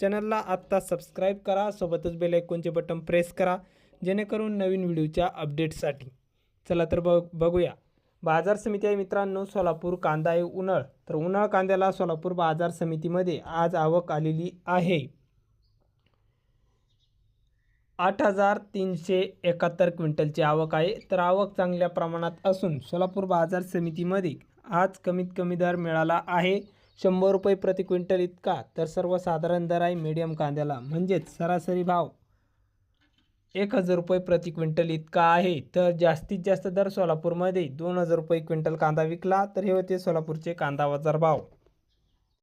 चॅनलला आत्ता सबस्क्राईब करा सोबतच बेलायकॉनचे बटन प्रेस करा जेणेकरून नवीन व्हिडिओच्या अपडेटसाठी चला तर बघ बघूया. बाजार समिती आहे मित्रांनो सोलापूर कांदा आहे उन्हाळ. तर उन्हाळ कांद्याला सोलापूर बाजार समितीमध्ये आज आवक आलेली आहे. आठ हजार तीनशे एकाहत्तर क्विंटलची आवक आहे. तर आवक चांगल्या प्रमाणात असून सोलापूर बाजार समितीमध्ये आज कमीत कमी दर मिळाला आहे. शंभर रुपये प्रति क्विंटल इतका तर सर्वसाधारण दर आहे मीडियम कांद्याला. म्हणजेच सरासरी भाव एक हजार रुपये प्रति क्विंटल इतका आहे. तर जास्तीत जास्त दर सोलापूरमध्ये दोन हजार रुपये क्विंटल कांदा विकला तर हे होते सोलापूरचे कांदा बाजार भाव.